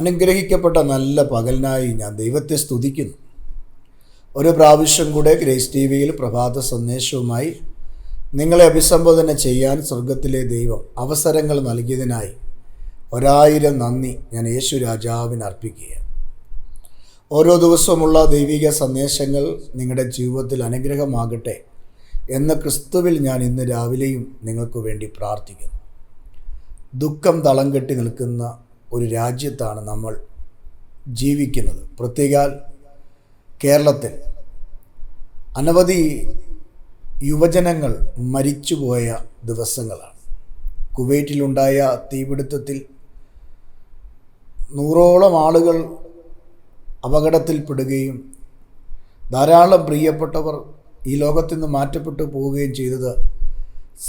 അനുഗ്രഹിക്കപ്പെട്ട നല്ല പകലിനായി ഞാൻ ദൈവത്തെ സ്തുതിക്കുന്നു. ഒരു പ്രാവശ്യം കൂടെ ഗ്രേസ് ടി വിയിൽ പ്രഭാത സന്ദേശവുമായി നിങ്ങളെ അഭിസംബോധന ചെയ്യാൻ സ്വർഗത്തിലെ ദൈവം അവസരങ്ങൾ നൽകിയതിനായി ഒരായിരം നന്ദി ഞാൻ യേശു രാജാവിന് അർപ്പിക്കുകയാണ്. ഓരോ ദിവസവുമുള്ള ദൈവിക സന്ദേശങ്ങൾ നിങ്ങളുടെ ജീവിതത്തിൽ അനുഗ്രഹമാകട്ടെ എന്ന ക്രിസ്തുവിൽ ഞാൻ ഇന്ന് രാവിലെയും നിങ്ങൾക്ക് വേണ്ടി പ്രാർത്ഥിക്കുന്നു. ദുഃഖം തളം കെട്ടി നിൽക്കുന്ന ഒരു രാജ്യത്താണ് നമ്മൾ ജീവിക്കുന്നത്. പ്രത്യേകാൽ കേരളത്തിൽ അനവധി യുവജനങ്ങൾ മരിച്ചുപോയ ദിവസങ്ങളാണ്. കുവൈറ്റിലുണ്ടായ തീപിടുത്തത്തിൽ നൂറോളം ആളുകൾ അപകടത്തിൽപ്പെടുകയും ധാരാളം പ്രിയപ്പെട്ടവർ ഈ ലോകത്തു നിന്ന് മാറ്റപ്പെട്ടു പോവുകയും ചെയ്തത്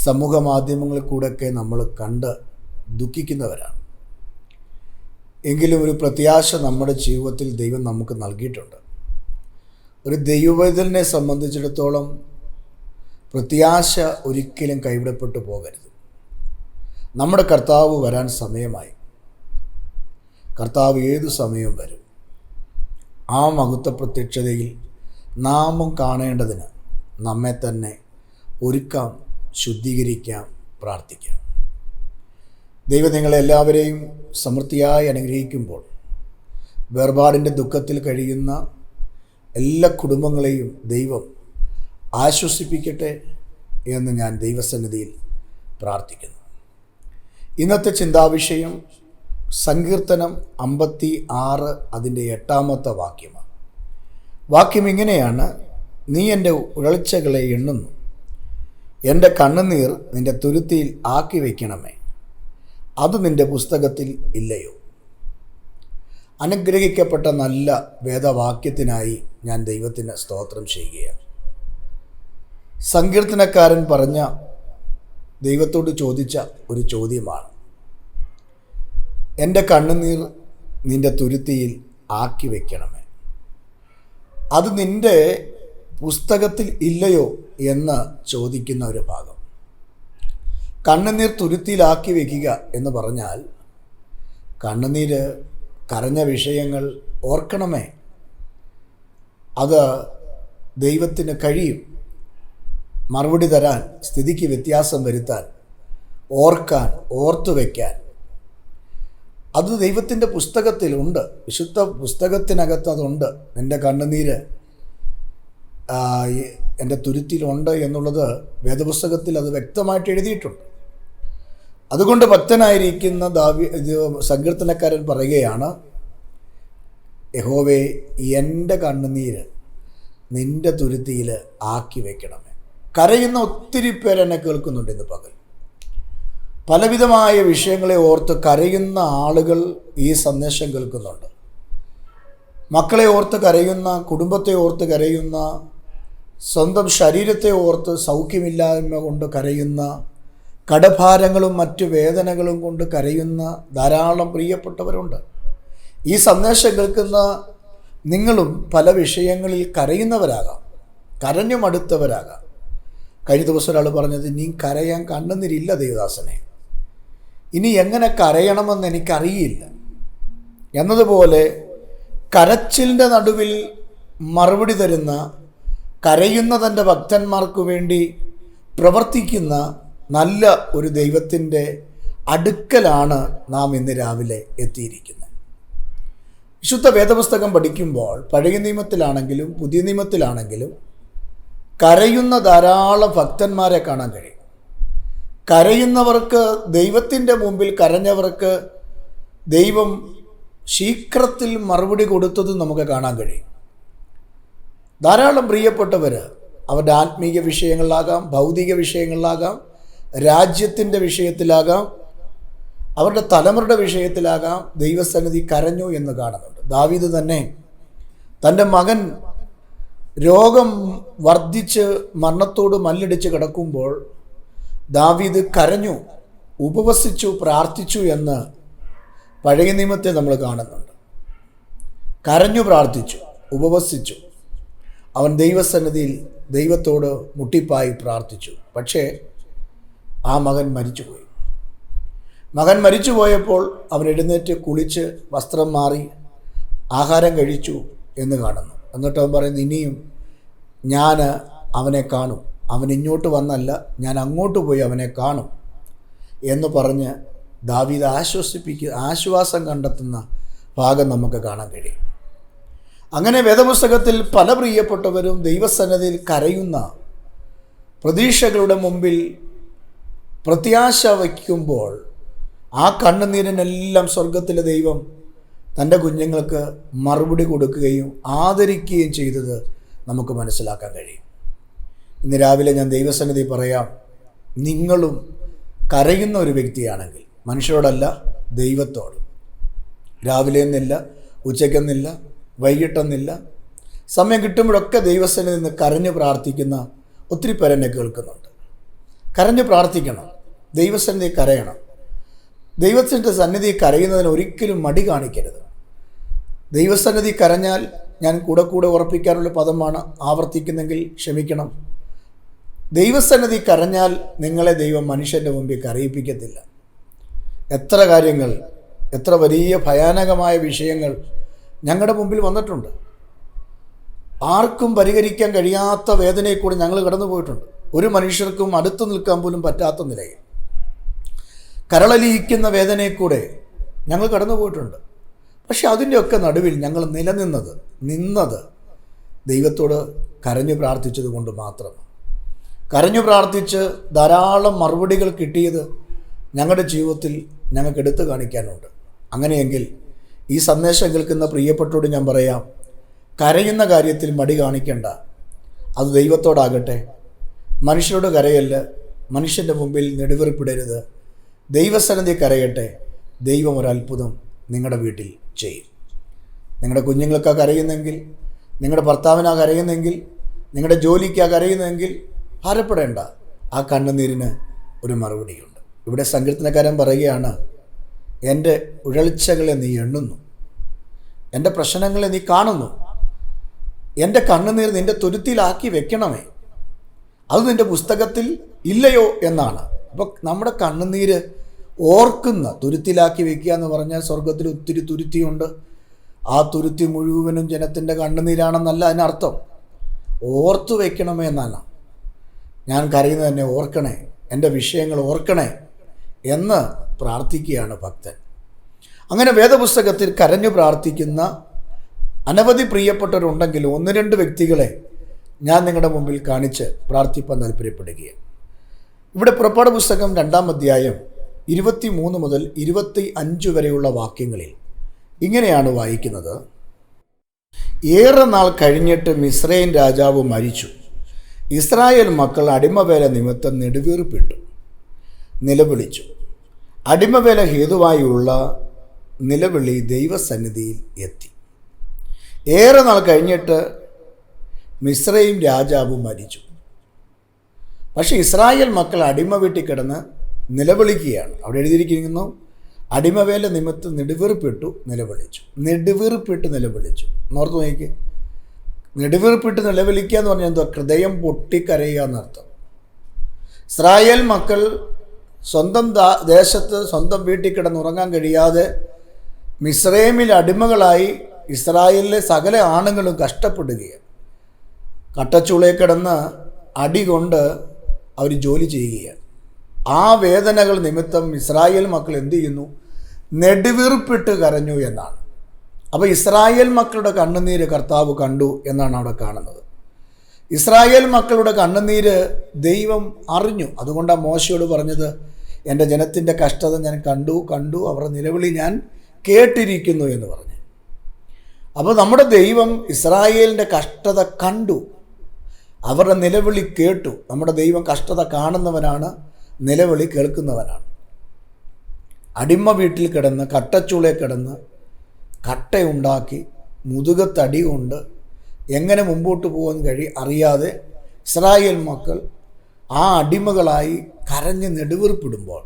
സമൂഹ മാധ്യമങ്ങളിൽ കൂടെയൊക്കെ നമ്മൾ കണ്ട് ദുഃഖിക്കുന്നവരാണ്. എങ്കിലും ഒരു പ്രത്യാശ നമ്മുടെ ജീവിതത്തിൽ ദൈവം നമുക്ക് നൽകിയിട്ടുണ്ട്. ഒരു ദൈവവേദലിനെ സംബന്ധിച്ചിടത്തോളം പ്രത്യാശ ഒരിക്കലും കൈവിടപ്പെട്ടു പോകരുത്. നമ്മുടെ കർത്താവ് വരാൻ സമയമായി. കർത്താവ് ഏതു സമയവും വരും. ആ മഹത്വ പ്രത്യക്ഷതയിൽ നാമം കാണേണ്ടതിന് നമ്മെ തന്നെ ഒരുക്കാം ശുദ്ധീകരിക്കാം പ്രാർത്ഥിക്കാം. ദൈവം നിങ്ങളെല്ലാവരെയും സമൃദ്ധിയായി അനുഗ്രഹിക്കുമ്പോൾ വേർപാടിന്റെ ദുഃഖത്തിൽ കഴിയുന്ന എല്ലാ കുടുംബങ്ങളെയും ദൈവം ആശ്വസിപ്പിക്കട്ടെ എന്ന് ഞാൻ ദൈവസന്നിധിയിൽ പ്രാർത്ഥിക്കുന്നു. ഇന്നത്തെ ചിന്താവിഷയം സങ്കീർത്തനം അമ്പത്തി ആറ് അതിന്റെ എട്ടാമത്തെ വാക്യമാണ്. വാക്യം ഇങ്ങനെയാണ് നീ എന്റെ ഉഴച്ചകളെ എണ്ണുന്നു. എന്റെ കണ്ണുനീർ നിന്റെ തുരുത്തിയിൽ ആക്കി വയ്ക്കണമേ അത് നിന്റെ പുസ്തകത്തിൽ ഇല്ലയോ? അനുഗ്രഹിക്കപ്പെട്ട നല്ല വേദവാക്യത്തിനായി ഞാൻ ദൈവത്തിന് സ്തോത്രം ചെയ്യുകയാണ്. സങ്കീർത്തനക്കാരൻ പറഞ്ഞ ദൈവത്തോട് ചോദിച്ച ഒരു ചോദ്യമാണ്. എന്റെ കണ്ണുനീർ നിന്റെ തുരുത്തിയിൽ ആക്കി വയ്ക്കണമേ അത് നിന്റെ പുസ്തകത്തിൽ ഇല്ലയോ? എന്ന് ചോദിക്കുന്ന ഒരു ഭാഗം. കണ്ണുനീർ തുരുത്തിയിലാക്കി വയ്ക്കുക എന്ന് പറഞ്ഞാൽ കണ്ണുനീര് കരഞ്ഞ വിഷയങ്ങൾ ഓർക്കണമേ. അത് ദൈവത്തിന് കഴിയും. മറുപടി തരാൻ സ്ഥിതിക്ക് വ്യത്യാസം വരുത്താൻ ഓർക്കാൻ ഓർത്തു വയ്ക്കാൻ അത് ദൈവത്തിന്റെ പുസ്തകത്തിലുണ്ട് വിശുദ്ധ പുസ്തകത്തിനകത്ത് അതുണ്ട്. എന്റെ കണ്ണുനീര് എന്റെ തുരുത്തിയിലുണ്ട് എന്നുള്ളത് വേദപുസ്തകത്തിൽ അത് വ്യക്തമായിട്ട് എഴുതിയിട്ടുണ്ട്. അതുകൊണ്ട് ഭക്തനായിരിക്കുന്ന ദാവി സങ്കീർത്തനക്കാരൻ പറയുകയാണ് യഹോവേ എന്റെ കണ്ണുനീര് നിന്റെ തുരുത്തിയിൽ ആക്കി വെക്കണമേ. കരയുന്ന ഒത്തിരി പേരെന്നെ കേൾക്കുന്നുണ്ട് ഇന്ന് പകൽ. പലവിധമായ വിഷയങ്ങളെ ഓർത്ത് കരയുന്ന ആളുകൾ ഈ സന്ദേശം കേൾക്കുന്നുണ്ട്. മക്കളെ ഓർത്ത് കരയുന്ന കുടുംബത്തെ ഓർത്ത് കരയുന്ന സ്വന്തം ശരീരത്തെ ഓർത്ത് സൗഖ്യമില്ലായ്മ കൊണ്ട് കരയുന്ന കടഭാരങ്ങളും മറ്റു വേദനകളും കൊണ്ട് കരയുന്ന ധാരാളം പ്രിയപ്പെട്ടവരുണ്ട്. ഈ സന്ദേശം കേൾക്കുന്ന നിങ്ങളും പല വിഷയങ്ങളിൽ കരയുന്നവരാകാം കരഞ്ഞു മടുത്തവരാകാം കഴിഞ്ഞ ദിവസം ഒരാൾ പറഞ്ഞത് നീ കരയാൻ കണ്ണുന്നിരില്ല ദേവദാസനെ. ഇനി എങ്ങനെ കരയണമെന്ന് എനിക്കറിയില്ല. എന്നതുപോലെ കരച്ചിലിന്റെ നടുവിൽ മറുപടി തരുന്ന കരയുന്ന തന്റെ ഭക്തന്മാർക്ക് വേണ്ടി പ്രവർത്തിക്കുന്ന നല്ല ഒരു ദൈവത്തിന്റെ അടുക്കലാണ് നാം ഇന്ന് രാവിലെ എത്തിയിരിക്കുന്നത്. വിശുദ്ധ വേദപുസ്തകം പഠിക്കുമ്പോൾ പഴയ നിയമത്തിലാണെങ്കിലും പുതിയ നിയമത്തിലാണെങ്കിലും കരയുന്ന ധാരാളം ഭക്തന്മാരെ കാണാൻ കഴിയും. കരയുന്നവർക്ക് ദൈവത്തിന്റെ മുമ്പിൽ കരഞ്ഞവർക്ക് ദൈവം ശീഘ്രത്തിൽ മറുപടി കൊടുത്തതും നമുക്ക് കാണാൻ കഴിയും. ധാരാളം പ്രിയപ്പെട്ടവർ അവരുടെ ആത്മീയ വിഷയങ്ങളിലാകാം ഭൗതിക വിഷയങ്ങളിലാകാം രാജ്യത്തിന്റെ വിഷയത്തിലാകാം അവരുടെ തലമുറയുടെ വിഷയത്തിലാകാം ദൈവസന്നിധി കരഞ്ഞു എന്ന് കാണുന്നുണ്ട്. ദാവീദ് തന്നെ തന്റെ മകൻ രോഗം വർദ്ധിച്ച് മരണത്തോട് മല്ലിടിച്ച് കിടക്കുമ്പോൾ ദാവീദ് കരഞ്ഞു ഉപവസിച്ചു പ്രാർത്ഥിച്ചു എന്ന് പഴയ നിയമത്തെ നമ്മൾ കാണുന്നുണ്ട്. കരഞ്ഞു പ്രാർത്ഥിച്ചു ഉപവസിച്ചു. അവൻ ദൈവസന്നിധിയിൽ ദൈവത്തോട് മുട്ടിപ്പായി പ്രാർത്ഥിച്ചു. പക്ഷേ ആ മകൻ മരിച്ചുപോയി. മകൻ മരിച്ചുപോയപ്പോൾ അവൻ എഴുന്നേറ്റ് കുളിച്ച് വസ്ത്രം മാറി ആഹാരം കഴിച്ചു എന്ന് കാണുന്നു. എന്നിട്ട് അവൻ പറയുന്നു ഇനിയും ഞാൻ അവനെ കാണും. അവൻ ഇങ്ങോട്ട് വന്നല്ല ഞാൻ അങ്ങോട്ട് പോയി അവനെ കാണും എന്ന് പറഞ്ഞ് ദാവീദ് ആശ്വസിപ്പിക്കുക ആശ്വാസം കണ്ടെത്തുന്ന ഭാഗം നമുക്ക് കാണാൻ കഴിയും. അങ്ങനെ വേദപുസ്തകത്തിൽ പല പ്രിയപ്പെട്ടവരും ദൈവസന്നതിയിൽ കരയുന്ന പ്രതീക്ഷകളുടെ മുമ്പിൽ പ്രത്യാശ വയ്ക്കുമ്പോൾ ആ കണ്ണുനീരിനെല്ലാം സ്വർഗത്തിലെ ദൈവം തന്റെ കുഞ്ഞുങ്ങൾക്ക് മറുപടി കൊടുക്കുകയും ആദരിക്കുകയും ചെയ്തത് നമുക്ക് മനസ്സിലാക്കാൻ കഴിയും. ഇന്ന് രാവിലെ ഞാൻ ദൈവസന്നിധി പറയാം. നിങ്ങളും കരയുന്ന ഒരു വ്യക്തിയാണെങ്കിൽ മനുഷ്യരോടല്ല ദൈവത്തോട്. രാവിലെ എന്നില്ല ഉച്ചയ്ക്കെന്നില്ല വൈകിട്ടെന്നില്ല സമയം കിട്ടുമ്പോഴൊക്കെ ദൈവസന്നിധി നിന്ന് കരഞ്ഞ് പ്രാർത്ഥിക്കുന്ന ഒത്തിരി പേരെന്നെ കേൾക്കുന്നുണ്ട്. കരഞ്ഞ് പ്രാർത്ഥിക്കണം. ദൈവസന്നിധി കരയണം. ദൈവത്തിന്റെ സന്നിധി കരയുന്നതിന് ഒരിക്കലും മടി കാണിക്കരുത്. ദൈവസന്നിധി കരഞ്ഞാൽ ഞാൻ കൂടെ കൂടെ ഉറപ്പിക്കാനുള്ള പദമാണ് ആവർത്തിക്കുന്നെങ്കിൽ ക്ഷമിക്കണം. ദൈവസന്നിധി കരഞ്ഞാൽ നിങ്ങളെ ദൈവം മനുഷ്യന്റെ മുമ്പിൽ കരയിപ്പിക്കത്തില്ല. എത്ര കാര്യങ്ങൾ എത്ര വലിയ ഭയാനകമായ വിഷയങ്ങൾ ഞങ്ങളുടെ മുമ്പിൽ വന്നിട്ടുണ്ട്. ആർക്കും പരിഹരിക്കാൻ കഴിയാത്ത വേദനയെക്കൂടെ കൂടെ ഞങ്ങൾ കടന്നു പോയിട്ടുണ്ട് ഒരു മനുഷ്യർക്കും അടുത്തു നിൽക്കാൻ പോലും പറ്റാത്ത നിലയിൽ. കരളലിയിക്കുന്ന വേദനയിൽ കൂടെ ഞങ്ങൾ കടന്നുപോയിട്ടുണ്ട്. പക്ഷെ അതിന്റെയൊക്കെ നടുവിൽ ഞങ്ങൾ നിലനിന്നത് നിന്നത് ദൈവത്തോട് കരഞ്ഞു പ്രാർത്ഥിച്ചത് കൊണ്ട് മാത്രം കരഞ്ഞു പ്രാർത്ഥിച്ച് ധാരാളം മറുപടികൾ കിട്ടിയത് ഞങ്ങളുടെ ജീവിതത്തിൽ ഞങ്ങൾക്ക് എടുത്തു കാണിക്കാനുണ്ട്. അങ്ങനെയെങ്കിൽ ഈ സന്ദേശം കേൾക്കുന്ന പ്രിയപ്പെട്ടോട് ഞാൻ പറയാം കരയുന്ന കാര്യത്തിൽ മടി കാണിക്കേണ്ട. അത് ദൈവത്തോടാകട്ടെ. മനുഷ്യരോട് കരയല്ല മനുഷ്യന്റെ മുമ്പിൽ നെടുവെറുപ്പിടരുത് ദൈവസന്നിധി കരയട്ടെ. ദൈവം ഒരു അത്ഭുതം നിങ്ങളുടെ വീട്ടിൽ ചെയ്യും. നിങ്ങളുടെ കുഞ്ഞുങ്ങൾക്കാ കരയുന്നെങ്കിൽ നിങ്ങളുടെ ഭർത്താവിനാ കരയുന്നെങ്കിൽ നിങ്ങളുടെ ജോലിക്കാ കരയുന്നെങ്കിൽ ഭാരപ്പെടേണ്ട. ആ കണ്ണുനീരിന് ഒരു മറുപടിയുണ്ട്. ഇവിടെ സങ്കീർത്തനക്കാരൻ പറയുകയാണ് എന്റെ ഉഴൽച്ചകളെ നീ എണ്ണുന്നു. എന്റെ പ്രശ്നങ്ങളെ നീ കാണുന്നു. എന്റെ കണ്ണുനീർ നിന്റെ തുരുത്തിയിലാക്കി വെക്കണമേ. അത് നിന്റെ പുസ്തകത്തിൽ ഇല്ലയോ എന്നാണ്. അപ്പോൾ നമ്മുടെ കണ്ണുനീര് ഓർക്കുന്ന തുരുത്തിലാക്കി വെക്കുക എന്ന് പറഞ്ഞാൽ സ്വർഗത്തിൽ ഒത്തിരി തുരുത്തിയുണ്ട്. ആ തുരുത്തി മുഴുവനും ജനത്തിന്റെ കണ്ണുനീരാണെന്നല്ല അതിനർത്ഥം. ഓർത്തു വെക്കണമേ എന്നാണ്. ഞാൻ കരയുന്നത് തന്നെ ഓർക്കണേ എന്റെ വിഷയങ്ങൾ ഓർക്കണേ എന്ന് പ്രാർത്ഥിക്കുകയാണ് ഭക്തൻ. അങ്ങനെ വേദപുസ്തകത്തിൽ കരഞ്ഞു പ്രാർത്ഥിക്കുന്ന അനവധി പ്രിയപ്പെട്ടവരുണ്ടെങ്കിലും ഒന്ന് രണ്ട് വ്യക്തികളെ ഞാൻ നിങ്ങളുടെ മുമ്പിൽ കാണിച്ച് പ്രാർത്ഥിപ്പാൻ താല്പര്യപ്പെടുകയാണ് ഇവിടെ പുറപ്പാട് പുസ്തകം രണ്ടാം അധ്യായം ഇരുപത്തി മൂന്ന് മുതൽ ഇരുപത്തി അഞ്ച് വരെയുള്ള വാക്യങ്ങളിൽ ഇങ്ങനെയാണ് വായിക്കുന്നത്. ഏറെ നാൾ കഴിഞ്ഞിട്ട് മിസ്രൈൻ രാജാവ് മരിച്ചു. ഇസ്രായേൽ മക്കൾ അടിമവേല നിമിത്തം നെടുവീർപ്പിട്ടു. നിലവിളിച്ചു. അടിമവേല ഹേതുവായുള്ള നിലവിളി ദൈവസന്നിധിയിൽ എത്തി. ഏറെ നാൾ കഴിഞ്ഞിട്ട് മിസ്രൈം രാജാവ് മരിച്ചു. പക്ഷേ ഇസ്രായേൽ മക്കൾ അടിമ വീട്ടിൽ കിടന്ന് നിലവിളിക്കുകയാണ്. അവിടെ എഴുതിയിരിക്കുന്നു അടിമവേല നിമിത്തം നെടുവീർപ്പിട്ടു നിലവിളിച്ചു. നെടുവീർപ്പിട്ട് നിലവിളിച്ചു. നോർത്ത് നോക്കി നെടുവീർപ്പിട്ട് നിലവിളിക്കുക എന്ന് പറഞ്ഞാൽ എന്തോ ഹൃദയം പൊട്ടിക്കരയുക എന്നർത്ഥം. ഇസ്രായേൽ മക്കൾ സ്വന്തം ദേശത്ത് സ്വന്തം വീട്ടിൽ കിടന്നുറങ്ങാൻ കഴിയാതെ മിസ്രൈമിൽ അടിമകളായി ഇസ്രായേലിലെ സകല ആണുങ്ങളും കഷ്ടപ്പെടുകയാണ്. കട്ടച്ചുളയിൽ കിടന്ന് അടി കൊണ്ട് അവർ ജോലി ചെയ്യുകയാണ്. ആ വേദനകൾ നിമിത്തം ഇസ്രായേൽ മക്കൾ എന്തു ചെയ്യുന്നു? നെടുവീർപ്പിട്ട് കരഞ്ഞു എന്നാണ്. അപ്പോൾ ഇസ്രായേൽ മക്കളുടെ കണ്ണുനീര് കർത്താവ് കണ്ടു എന്നാണ് അവിടെ കാണുന്നത്. ഇസ്രായേൽ മക്കളുടെ കണ്ണുനീര് ദൈവം അറിഞ്ഞു. അതുകൊണ്ടാണ് മോശയോട് പറഞ്ഞത് എന്റെ ജനത്തിന്റെ കഷ്ടത ഞാൻ കണ്ടു കണ്ടു അവരുടെ നിലവിളി ഞാൻ കേട്ടിരിക്കുന്നു എന്ന് പറഞ്ഞു. അപ്പോൾ നമ്മുടെ ദൈവം ഇസ്രായേലിന്റെ കഷ്ടത കണ്ടു. അവരുടെ നിലവിളി കേട്ടു. നമ്മുടെ ദൈവം കഷ്ടത കാണുന്നവനാണ്. നിലവിളി കേൾക്കുന്നവനാണ്. അടിമ വീട്ടിൽ കിടന്ന് കട്ടച്ചുളെ കിടന്ന് കട്ടയുണ്ടാക്കി മുതുകത്തടി കൊണ്ട് എങ്ങനെ മുമ്പോട്ട് പോകാൻ കഴി അറിയാതെ ഇസ്രായേൽ മക്കൾ ആ അടിമകളായി കരഞ്ഞ് നെടുവീർപ്പിടുമ്പോൾ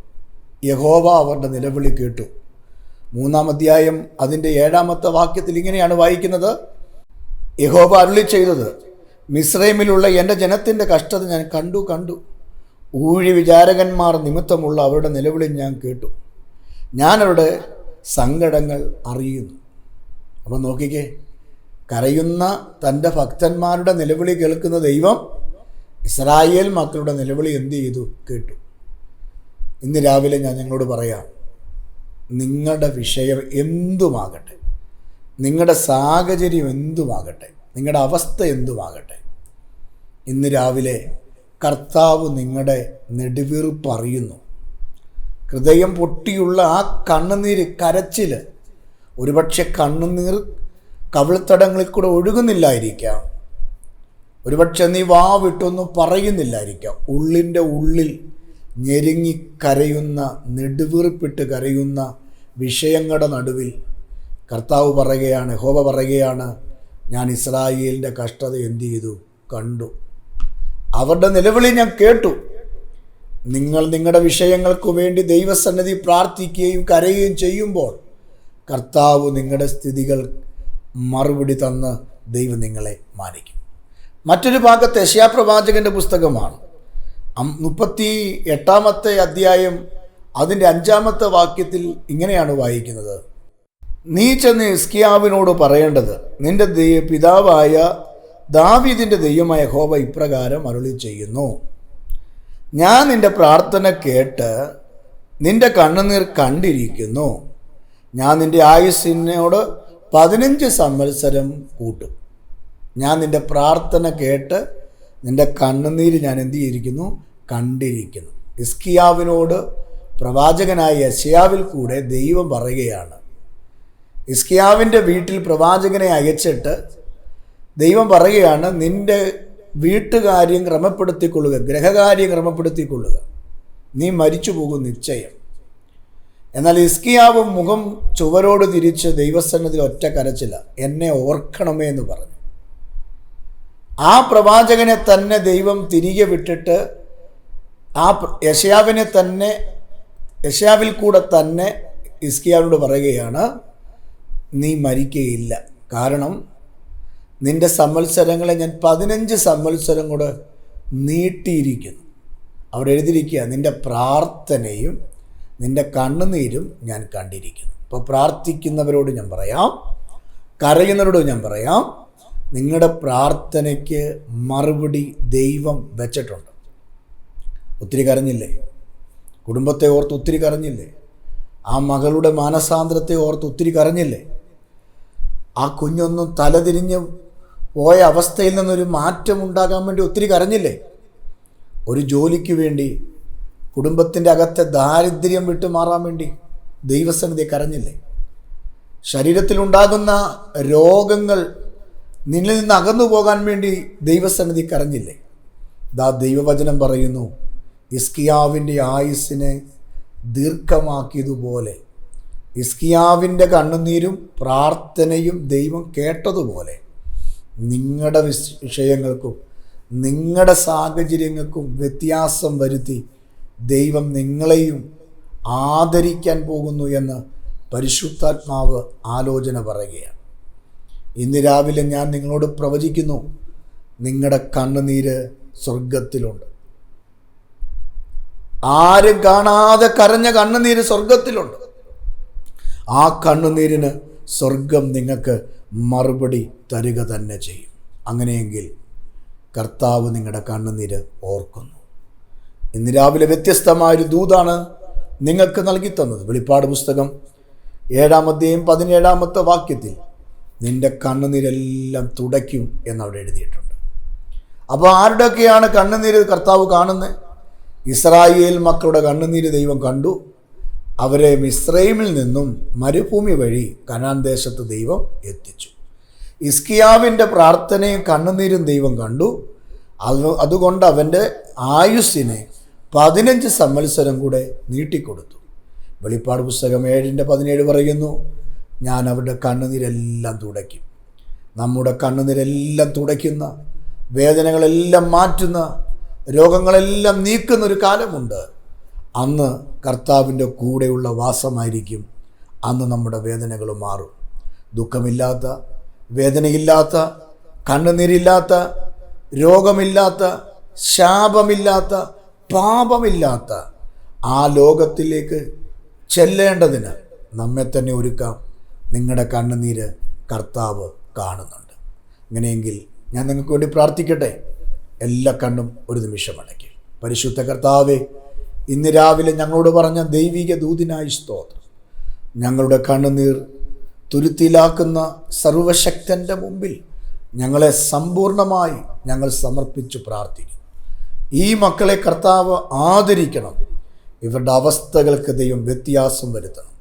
യഹോവ അവരുടെ നിലവിളി കേട്ടു. മൂന്നാം അധ്യായം അതിന്റെ ഏഴാമത്തെ വാക്യത്തിൽ ഇങ്ങനെയാണ് വായിക്കുന്നത്. യഹോബ അരുളി ചെയ്തത് മിസ്രൈമിലുള്ള എന്റെ ജനത്തിന്റെ കഷ്ടത ഞാൻ കണ്ടു കണ്ടു. ഊഴി വിചാരകന്മാർ നിമിത്തമുള്ള അവരുടെ നിലവിളി ഞാൻ കേട്ടു. ഞാനവരുടെ സങ്കടങ്ങൾ അറിയുന്നു. അപ്പം നോക്കിക്കേ കരയുന്ന തന്റെ ഭക്തന്മാരുടെ നിലവിളി കേൾക്കുന്ന ദൈവം ഇസ്രായേൽ മക്കളുടെ നിലവിളി എന്ത് ചെയ്തു? കേട്ടു. ഇന്ന് രാവിലെ ഞാൻ ഞങ്ങളോട് പറയാം നിങ്ങളുടെ വിഷയം എന്തുമാകട്ടെ? നിങ്ങളുടെ സാഹചര്യം എന്തുമാകട്ടെ? നിങ്ങളുടെ അവസ്ഥ എന്തുമാകട്ടെ? ഇന്ന് രാവിലെ കർത്താവ് നിങ്ങളുടെ നെടുവീർപ്പ് പറയുന്നു. ഹൃദയം പൊട്ടിയുള്ള ആ കണ്ണുനീര് കരച്ചിൽ ഒരുപക്ഷെ കണ്ണുനീർ കവിൾത്തടങ്ങളിൽ കൂടെ ഒഴുകുന്നില്ലായിരിക്കാം. ഒരുപക്ഷെ നീ വാ വിട്ടൊന്നും പറയുന്നില്ലായിരിക്കാം. ഉള്ളിന്റെ ഉള്ളിൽ ഞെരുങ്ങി കരയുന്ന നെടുവീർപ്പിട്ട് കരയുന്ന വിഷയങ്ങളുടെ നടുവിൽ കർത്താവ് പറയുകയാണ് ഹോബ പറയുകയാണ് ഞാൻ ഇസ്രായേലിന്റെ കഷ്ടത എന്തു ചെയ്തു? കണ്ടു. അവരുടെ നിലവിളി ഞാൻ കേട്ടു. നിങ്ങൾ നിങ്ങളുടെ വിഷയങ്ങൾക്ക് വേണ്ടി ദൈവസന്നിധി പ്രാർത്ഥിക്കുകയും കരയുകയും ചെയ്യുമ്പോൾ കർത്താവ് നിങ്ങളുടെ സ്ഥിതികൾ മറുപടി തന്ന് ദൈവം നിങ്ങളെ മാനിക്കും. മറ്റൊരു ഭാഗത്ത് യശയാപ്രവാചകന്റെ പുസ്തകമാണ്. മുപ്പത്തി എട്ടാമത്തെ അധ്യായം അതിന്റെ അഞ്ചാമത്തെ വാക്യത്തിൽ ഇങ്ങനെയാണ് വായിക്കുന്നത്. നീ ചെന്ന് ഇസ്കിയാവിനോട് പറയേണ്ടത് നിന്റെ പിതാവായ ദാവീദിന്റെ ദൈവമായ ഹോബ ഇപ്രകാരം അരുളി ചെയ്യുന്നു. ഞാൻ നിന്റെ പ്രാർത്ഥന കേട്ട് നിന്റെ കണ്ണുനീർ കണ്ടിരിക്കുന്നു. ഞാൻ നിന്റെ ആയുസ്സിനോട് പതിനഞ്ച് സംവത്സരം കൂട്ടും. ഞാൻ നിന്റെ പ്രാർത്ഥന കേട്ട് നിന്റെ കണ്ണുനീര് ഞാൻ എന്ത് ചെയ്തിരിക്കുന്നു? കണ്ടിരിക്കുന്നു. ഇസ്കിയാവിനോട് പ്രവാചകനായ യശയാവിൽ കൂടെ ദൈവം പറയുകയാണ്. ഇസ്കിയാവിന്റെ വീട്ടിൽ പ്രവാചകനെ അയച്ചിട്ട് ദൈവം പറയുകയാണ് നിന്റെ വീട്ടുകാര്യം ക്രമപ്പെടുത്തിക്കൊള്ളുക ഗ്രഹകാര്യം ക്രമപ്പെടുത്തിക്കൊള്ളുക. നീ മരിച്ചു പോകും നിശ്ചയം. എന്നാൽ ഇസ്കിയാവ് മുഖം ചുവരോട് തിരിച്ച് ദൈവസന്നതിൽ ഒറ്റ കരച്ചില്ല എന്നെ ഓർക്കണമേ എന്ന് പറഞ്ഞു. ആ പ്രവാചകനെ തന്നെ ദൈവം തിരികെ വിട്ടിട്ട് ആ യശയാവിനെ തന്നെ യശയാവിൽ കൂടെ തന്നെ ഇസ്കിയാവിനോട് പറയുകയാണ് നീ മരിക്കുകയില്ല കാരണം നിന്റെ സംവത്സരങ്ങളെ ഞാൻ പതിനഞ്ച് സംവത്സരം കൂടെ നീട്ടിയിരിക്കുന്നു. അവിടെ എഴുതിയിരിക്കുക നിന്റെ പ്രാർത്ഥനയും നിന്റെ കണ്ണുനീരും ഞാൻ കണ്ടിരിക്കുന്നു. അപ്പോൾ പ്രാർത്ഥിക്കുന്നവരോട് ഞാൻ പറയാം കരയുന്നവരോട് ഞാൻ പറയാം നിങ്ങളുടെ പ്രാർത്ഥനയ്ക്ക് മറുപടി ദൈവം വെച്ചിട്ടുണ്ട്. ഒത്തിരി കരഞ്ഞില്ലേ? കുടുംബത്തെ ഓർത്ത് ഒത്തിരി കരഞ്ഞില്ലേ? ആ മകളുടെ മാനസാന്തരത്തെ ഓർത്ത് ഒത്തിരി കരഞ്ഞില്ലേ? ആ കുഞ്ഞൊന്നും തലതിരിഞ്ഞ് പോയ അവസ്ഥയിൽ നിന്നൊരു മാറ്റം ഉണ്ടാകാൻ വേണ്ടി ഒത്തിരി കരഞ്ഞില്ലേ? ഒരു ജോലിക്ക് വേണ്ടി കുടുംബത്തിന്റെ അകത്തെ ദാരിദ്ര്യം വിട്ടു മാറാൻ വേണ്ടി ദൈവസന്നിധി കരഞ്ഞില്ലേ? ശരീരത്തിലുണ്ടാകുന്ന രോഗങ്ങൾ നിന്നിൽ നിന്ന് അകന്നു പോകാൻ വേണ്ടി ദൈവസന്നിധി കരഞ്ഞില്ലേ? ദാ ദൈവവചനം പറയുന്നു ഇസ്കിയാവിന്റെ ആയുസ്സിനെ ദീർഘമാക്കിയതുപോലെ ഇസ്കിയാവിന്റെ കണ്ണുനീരും പ്രാർത്ഥനയും ദൈവം കേട്ടതുപോലെ നിങ്ങളുടെ വിഷയങ്ങൾക്കും നിങ്ങളുടെ സാഹചര്യങ്ങൾക്കും വ്യത്യാസം വരുത്തി ദൈവം നിങ്ങളെയും ആദരിക്കാൻ പോകുന്നു എന്ന് പരിശുദ്ധാത്മാവ് ആലോചന പറയുകയാണ്. ഇന്ന് രാവിലെ ഞാൻ നിങ്ങളോട് പ്രവചിക്കുന്നു നിങ്ങളുടെ കണ്ണുനീര് സ്വർഗത്തിലുണ്ട് ആരും കാണാതെ കരഞ്ഞ കണ്ണുനീര് സ്വർഗത്തിലുണ്ട് ആ കണ്ണുനീരിന് സ്വർഗം നിങ്ങൾക്ക് മറുപടി തരിക തന്നെ ചെയ്യും. അങ്ങനെയെങ്കിൽ കർത്താവ് നിങ്ങളുടെ കണ്ണുനീര് ഓർക്കുന്നു. ഇന്ന് രാവിലെ വ്യത്യസ്തമായൊരു ദൂതാണ് നിങ്ങൾക്ക് നൽകി തന്നത്. വെളിപ്പാട് പുസ്തകം ഏഴാമത്തെയും പതിനേഴാമത്തെ വാക്യത്തിൽ നിന്റെ കണ്ണുനീരെല്ലാം തുടയ്ക്കും എന്നവിടെ എഴുതിയിട്ടുണ്ട്. അപ്പോൾ ആരുടെയൊക്കെയാണ് കണ്ണുനീര് കർത്താവ് കാണുന്നത്? ഇസ്രായേൽ മക്കളുടെ കണ്ണുനീര് ദൈവം കണ്ടു. അവരെ മിസ്രൈമിൽ നിന്നും മരുഭൂമി വഴി കനാൻ ദേശത്ത് ദൈവം എത്തിച്ചു. ഇസ്കിയാവിന്റെ പ്രാർത്ഥനയും കണ്ണുനീരും ദൈവം കണ്ടു. അത് അതുകൊണ്ട് അവന്റെ ആയുസ്സിനെ പതിനഞ്ച് സംവത്സരം കൂടെ നീട്ടിക്കൊടുത്തു. വെളിപ്പാട് പുസ്തകം ഏഴിന്റെ പതിനേഴ് പറയുന്നു ഞാൻ അവരുടെ കണ്ണുനീരെല്ലാം തുടയ്ക്കും. നമ്മുടെ കണ്ണുനീരെല്ലാം തുടയ്ക്കുന്ന വേദനകളെല്ലാം മാറ്റുന്ന രോഗങ്ങളെല്ലാം നീക്കുന്ന ഒരു കാലമുണ്ട്. അന്ന് കർത്താവിന്റെ കൂടെയുള്ള വാസമായിരിക്കും. അന്ന് നമ്മുടെ വേദനകൾ മാറും. ദുഃഖമില്ലാത്ത വേദനയില്ലാത്ത കണ്ണുനീരില്ലാത്ത രോഗമില്ലാത്ത ശാപമില്ലാത്ത പാപമില്ലാത്ത ആ ലോകത്തിലേക്ക് ചെല്ലേണ്ടതിന് നമ്മെ തന്നെ ഒരുക്കാം. നിങ്ങളുടെ കണ്ണുനീര് കർത്താവ് കാണുന്നുണ്ട്. അങ്ങനെയെങ്കിൽ ഞാൻ നിങ്ങൾക്ക് വേണ്ടി പ്രാർത്ഥിക്കട്ടെ. എല്ലാ കണ്ണും ഒരു നിമിഷം അടയ്ക്കും. പരിശുദ്ധ കർത്താവെ ഇന്ന് രാവിലെ ഞങ്ങളോട് പറഞ്ഞ ദൈവിക ദൂതിനായി സ്തോത്രം. ഞങ്ങളുടെ കണ്ണുനീർ തുരുത്തിയിലാക്കുന്ന സർവശക്തന്റെ മുമ്പിൽ ഞങ്ങളെ സമ്പൂർണമായി ഞങ്ങൾ സമർപ്പിച്ചു പ്രാർത്ഥിക്കുന്നു. ഈ മക്കളെ കർത്താവ് ആദരിക്കണം. ഇവരുടെ അവസ്ഥകൾക്ക് ദൈവം വ്യത്യാസം വരുത്തണം.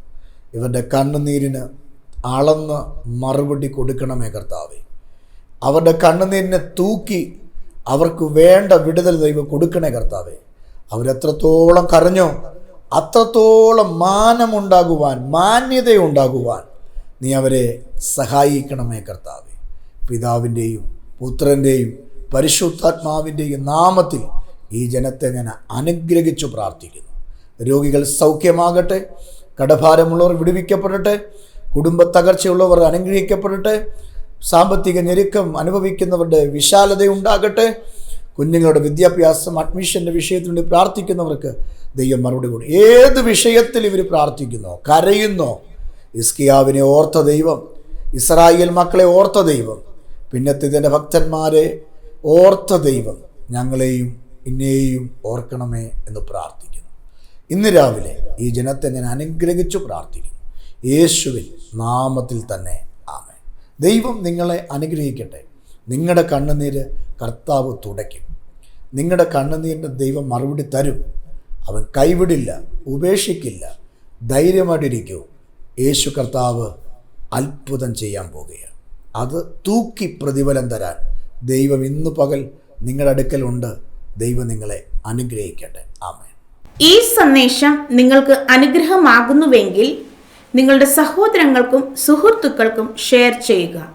ഇവരുടെ കണ്ണുനീരിന് അളന്ന് മറുപടി കൊടുക്കണമേ കർത്താവേ. അവരുടെ കണ്ണുനീരിനെ തൂക്കി അവർക്ക് വേണ്ട വിടുതൽ ദൈവം കൊടുക്കണേ കർത്താവേ. അവരെത്രത്തോളം കരഞ്ഞോ അത്രത്തോളം മാനമുണ്ടാകുവാൻ മാന്യതയുണ്ടാകുവാൻ നീ അവരെ സഹായിക്കണമേ കർത്താവേ. പിതാവിന്റെയും പുത്രന്റെയും പരിശുദ്ധാത്മാവിന്റെയും നാമത്തിൽ ഈ ജനത്തെ ഞാൻ അനുഗ്രഹിച്ചു പ്രാർത്ഥിക്കുന്നു. രോഗികൾ സൗഖ്യമാകട്ടെ കടഭാരമുള്ളവർ വിടുവിക്കപ്പെടട്ടെ കുടുംബ തകർച്ചയുള്ളവർ അനുഗ്രഹിക്കപ്പെടട്ടെ സാമ്പത്തിക ഞെരുക്കം അനുഭവിക്കുന്നവരുടെ വിശാലത ഉണ്ടാകട്ടെ കുഞ്ഞുങ്ങളുടെ വിദ്യാഭ്യാസം അഡ്മിഷന്റെ വിഷയത്തിന് വേണ്ടി പ്രാർത്ഥിക്കുന്നവർക്ക് ദൈവം മറുപടി കൊടുക്കും ഏത് വിഷയത്തിൽ ഇവർ പ്രാർത്ഥിക്കുന്നോ കരയുന്നോ ഇസ്കിയാവിനെ ഓർത്ത ദൈവം ഇസ്രായേൽ മക്കളെ ഓർത്ത ദൈവം പിന്നത്തെ ഭക്തന്മാരെ ഓർത്ത ദൈവം ഞങ്ങളെയും ഇന്നെയും ഓർക്കണമേ എന്ന് പ്രാർത്ഥിക്കുന്നു. ഇന്ന് രാവിലെ ഈ ജനത്തെ ഞാൻ അനുഗ്രഹിച്ചു പ്രാർത്ഥിക്കുന്നു. യേശുവിൻ നാമത്തിൽ തന്നെ ആമേ ദൈവം നിങ്ങളെ അനുഗ്രഹിക്കട്ടെ. നിങ്ങളുടെ കണ്ണുനീര് കർത്താവ് തുടയ്ക്കും. നിങ്ങളുടെ കണ്ണുനീരിന്റെ ദൈവം മറുപടി തരും. അവൻ കൈവിടില്ല ഉപേക്ഷിക്കില്ല. ധൈര്യമായിട്ടിരിക്കൂ. യേശു കർത്താവ് അത്ഭുതം ചെയ്യാൻ പോകുകയാണ്. അത് തൂക്കി പ്രതിഫലം തരാൻ ദൈവം ഇന്നു പകൽ നിങ്ങളുടെ അടുക്കലുണ്ട്. ദൈവം നിങ്ങളെ അനുഗ്രഹിക്കട്ടെ. ആമേ ഈ സന്ദേശം നിങ്ങൾക്ക് അനുഗ്രഹമാകുന്നുവെങ്കിൽ നിങ്ങളുടെ സഹോദരങ്ങൾക്കും സുഹൃത്തുക്കൾക്കും ഷെയർ ചെയ്യുക.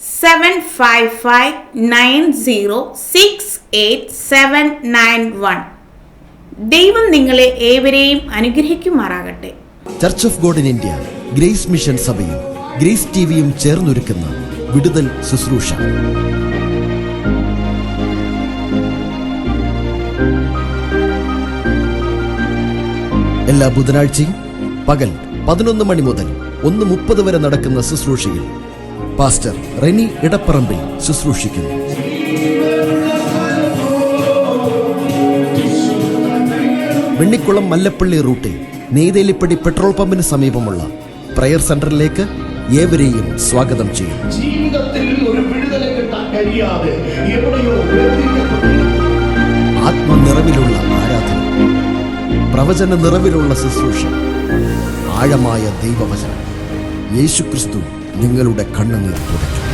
seven five five nine zero six eight seven nine one ദൈവം നിങ്ങളെ ഏവരെയും അനുഗ്രഹിക്കുമാറാകട്ടെ. Church of God in India Grace mission സഭയും ഗ്രേസ് ടിവിയും ചേർന്നൊരുക്കുന്ന വിടുതൽ ശുശ്രൂഷ. എല്ലാ ബുധനാഴ്ചയും പകൽ പതിനൊന്ന് മണി മുതൽ ഒന്ന് മുപ്പത് വരെ നടക്കുന്ന ശുശ്രൂഷയിൽ പാസ്റ്റർ റെനി ഇടപ്പറമ്പിൽ ശുശ്രൂഷിക്കുന്നു വെണ്ണിക്കുളം മല്ലപ്പള്ളി റൂട്ടിൽ നെയ്തേലിപ്പടി പെട്രോൾ പമ്പിന് സമീപമുള്ള പ്രയർ സെന്ററിലേക്ക് ഏവരെയും സ്വാഗതം ചെയ്യും. ആത്മനിറവിലുള്ള ആരാധന പ്രവചന നിറവിലുള്ള ശുശ്രൂഷ ആഴമായ ദൈവവചനം യേശുക്രിസ്തു നിങ്ങളുടെ കണ്ണുനീർ തുടയ്ക്കും